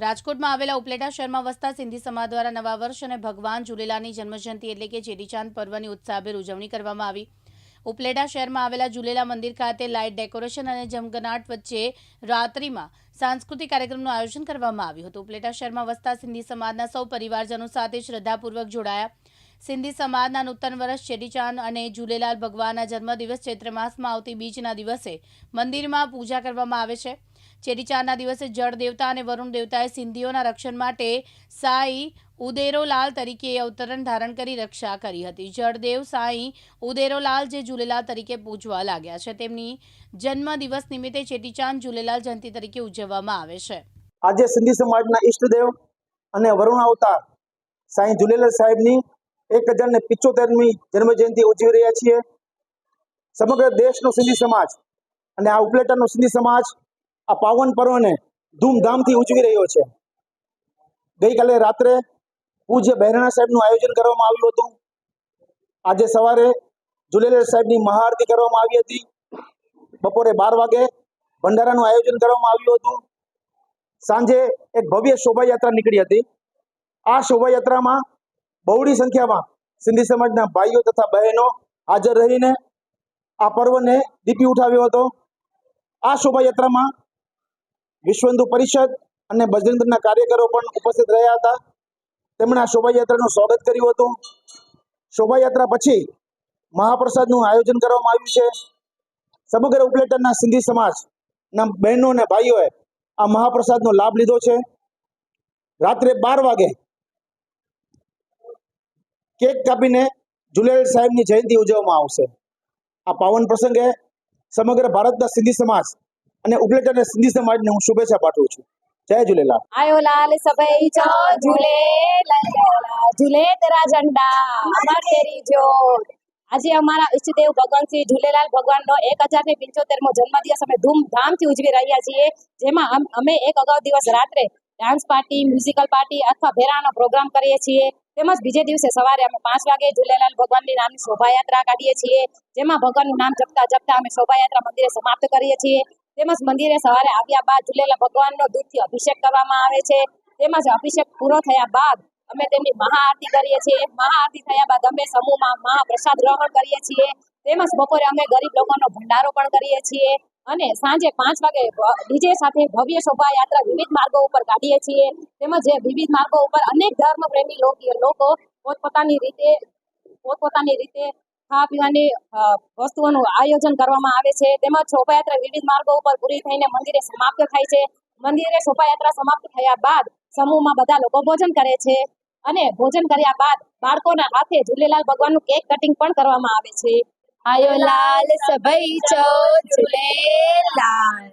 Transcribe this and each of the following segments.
રાજકોટમાં આવેલા ઉપલેટા શહેરમાં વસતા સિંધી સમાજ દ્વારા નવા વર્ષ અને ભગવાન ઝુલેલાની જન્મજયંતિ એટલે કે ચેટીચાંદ પર્વની ઉત્સાહભેર ઉજવણી કરવામાં આવી. ઉપલેટા શહેરમાં આવેલા ઝુલેલા મંદિર ખાતે લાઇટ ડેકોરેશન અને જમગનાટ વચ્ચે રાત્રિમાં સાંસ્કૃતિક કાર્યક્રમનું આયોજન કરવામાં આવ્યું હતું. ઉપલેટા શહેરમાં વસતા સિંધી સમાજના સૌ પરિવારજનો સાથે શ્રદ્ધાપૂર્વક જોડાયા. સિંધી સમાજના નૂતન વર્ષ ચેટીચાંદ અને ઝૂલેલાલ ભગવાનના જન્મદિવસ ચૈત્ર માસમાં આવતી બીજના દિવસે મંદિરમાં પૂજા કરવામાં આવે છે. ચેટીચાંદના દિવસે જળ દેવતા અને વરુણ દેવતાએ સિંધીઓના રક્ષણ માટે સાઈ ઉદેરોલાલ તરીકે અવતરણ ધારણ કરી રક્ષા કરી હતી. જળદેવ સાઈ ઉદેરોલાલ જે ઝૂલેલાલ તરીકે પૂજવા લાગ્યા છે. તેમની જન્મ દિવસ નિમિત્તે ચેટીચાંદ ઝૂલેલાલ જયંતિ તરીકે ઉજવવામાં આવે છે. આજે સિંધી સમાજના ઈષ્ટદેવ અને વરુણ અવતાર સાંઈ ઝૂલેલાલ સાહેબની એક હજાર ને પિચોતેરમી જન્મજયંતિ ઉજવી રહ્યા છીએ. સમગ્ર દેશનો સિંધી સમાજ અને આ ઉપલેટરનો સિંધી સમાજ આ પાવન પર્વને ધૂમધામથી ઉજવી રહ્યો છે. ગઈકાલે રાત્રે પૂજ્ય બહેરણા સાહેબનું આયોજન કરવામાં આવ્યું હતું. આજે સવારે જુલેલર સાહેબની મહાઆરતી કરવામાં આવી હતી. બપોરે બાર વાગે ભંડારાનું આયોજન કરવામાં આવ્યું હતું. સાંજે એક ભવ્ય શોભાયાત્રા નીકળી હતી. આ શોભાયાત્રામાં બહોળી સંખ્યામાં સિંધી સમાજના ભાઈઓ તથા બહેનો હાજર રહીને આ પર્વને દીપી ઉઠાવ્યો હતો. આ શોભાયાત્રામાં વિશ્વ હિન્દુ પરિષદ અને બજરંગના કાર્યકરો પણ ઉપસ્થિત રહ્યા હતા. તેમણે આ શોભાયાત્રાનું સ્વાગત કર્યું હતું. શોભાયાત્રા પછી મહાપ્રસાદનું આયોજન કરવામાં આવ્યું છે. સમગ્ર ઉપલેટાના સિંધી સમાજના બહેનો અને ભાઈઓએ આ મહાપ્રસાદનો લાભ લીધો છે. રાત્રે બાર વાગે કેક કાપીને જુલેલ સાહેબની જયંતિ ઉજવવામાં આવશે. આ પાવન પ્રસંગે સમગ્ર ભારતના સિંધી સમાજ અને ઉપલેટાના સિંધી સમાજને હું શુભેચ્છા પાઠવું છું. જય ઝૂલેલાલ આયો લાલ સભઈ જો ઝૂલે ઝૂલે તેરા ઝંડા અમર તેરી જ્યોત આજે અમારા ઈષ્ટદેવ ભગવાન શ્રી ઝૂલેલાલ ભગવાનનો એક હજાર ને પંચોતેરમો જન્મદિવસ અમે ધૂમધામથી ઉજવી રહ્યા છીએ. જેમાં અમે એક અગાઉ દિવસ રાત્રે ડાન્સ પાર્ટી મ્યુઝિકલ પાર્ટી અથવા ભેરાનો પ્રોગ્રામ કરીએ છીએ. તેમજ બીજે દિવસે સવારે અમે પાંચ વાગે ઝૂલેલાલ ભગવાનની નામની શોભાયાત્રા કાઢીએ છીએ, જેમાં ભગવાનનું નામ જપતા જપતા અમે શોભાયાત્રા મંદિરે સમાપ્ત કરીએ છીએ. તેમજ મંદિરે સવારે આવ્યા બાદ ઝૂલેલા ભગવાનનો દૂધથી અભિષેક કરવામાં આવે છે. તેમજ અભિષેક પૂરો થયા બાદ અમે તેમની મહાઆરતી કરીએ છીએ. મહાઆરતી થયા બાદ અમે સમૂહમાં મહાપ્રસાદ ગ્રહણ કરીએ છીએ. તેમજ બપોરે અમે ગરીબ લોકોનો ભંડારો પણ કરીએ છીએ. અને સાંજે પાંચ વાગે ડીજે સાથે ભવ્ય શોભાયાત્રા વિવિધ માર્ગો ઉપર કાઢીએ છીએ. તેમજ વિવિધ માર્ગો ઉપર અનેક ધર્મ પ્રેમી લોકો પોતપોતાની રીતે પોતપોતાની રીતે ખાવા પીવાની વસ્તુઓનું આયોજન કરવામાં આવે છે. તેમજ શોભાયાત્રા વિવિધ માર્ગો ઉપર પૂરી થઈને મંદિરે સમાપ્ત થાય છે. મંદિરે શોભાયાત્રા સમાપ્ત થયા બાદ સમૂહમાં બધા લોકો ભોજન કરે છે. અને ભોજન કર્યા બાદ બાળકોના હાથે ઝૂલેલાલ ભગવાનનું કેક કટિંગ પણ કરવામાં આવે છે. આયો લાલ સભઈ ચો ઝૂલેલાલ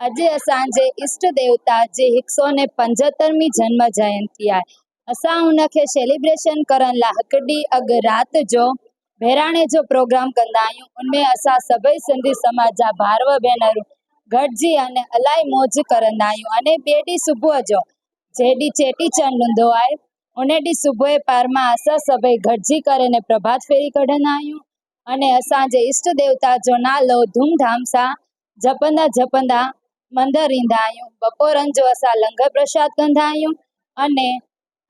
अॼु असांजे ईष्ट देवता जी हिकु सौ ने पंजहतरवीं जन्म जयंती आहे असां हुनखे सेलिब्रेशन करण लाइ हिकु ॾींहुं अॻु राति जो बहिराणे जो प्रोग्राम कंदा आहियूं उनमें असां सभई सिंधी समाज जा भाउर भेनरूं गॾिजी अने इलाही मौज कंदा आहियूं अने ॿिए ॾींहुं सुबुह जो जे ॾींहुं चेटीचंड हूंदो आहे उन ॾींहुं सुबुह पार मां असां सभई गॾिजी करे ने प्रभात फेरी कढंदा आहियूं અને સાંજે ઈષ્ટ દેવતા જો ના લો ધૂમધામ સા જપંદા જપંદા મંદર ઈંધાયું બપોરન જો અસા લંગર પ્રસાદ ગંધાયું અને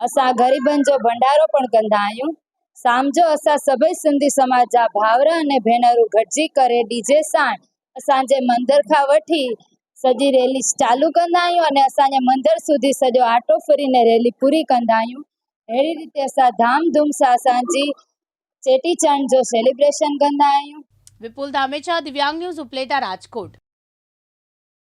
અસા ગરીબન જો ભંડારો પણ ગંધાયું. સામજો અસા સભઈ સિંધી સમાજા ભાવરા અને ભેનરું ગઢજી કરે ડીજે સાણ. સાંજે મંદર ખાવઠી સજી રેલી ચાલુ કંદાયું અને અસાને મંદર સુધી સજો આટો ફરીને રેલી પૂરી કંદાયું એવી રીતે અસા ધામધૂમ સા સાંજી असांजी चेटीचंड जो सेलिब्रेशन कंदा आहियूं વિપુલ ધામેચા દિવ્યાંગ ન્યૂઝ ઉપલેટા રાજકોટ